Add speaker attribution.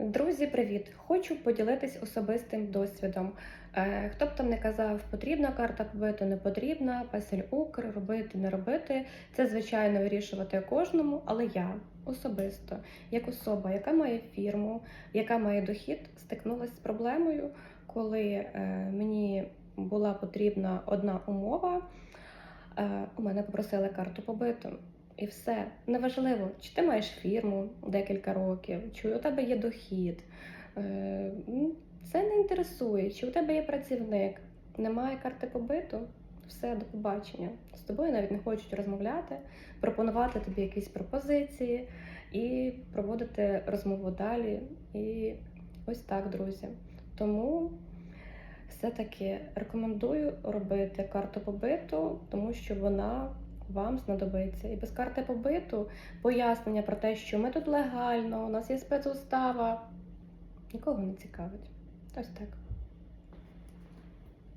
Speaker 1: Друзі, привіт! Хочу поділитись особистим досвідом. Е, Хто б там не казав, потрібна карта побиту, не потрібна, песель Укр, робити, не робити. Це, звичайно, вирішувати кожному, але я особисто, як особа, яка має фірму, яка має дохід, стикнулася з проблемою, коли е, мені була потрібна одна умова. Е, У мене попросили карту побиту. І все. Неважливо, чи ти маєш фірму декілька років, чи у тебе є дохід. Е, Це не інтересує, чи у тебе є працівник, немає карти побиту, все, до побачення. З тобою навіть не хочуть розмовляти, пропонувати тобі якісь пропозиції і проводити розмову далі. І ось так, друзі. Тому все-таки рекомендую робити карту побиту, тому що вона вам знадобиться. І без карти побиту пояснення про те, що ми тут легально, у нас є спецустава, нікого не цікавить. Ось так.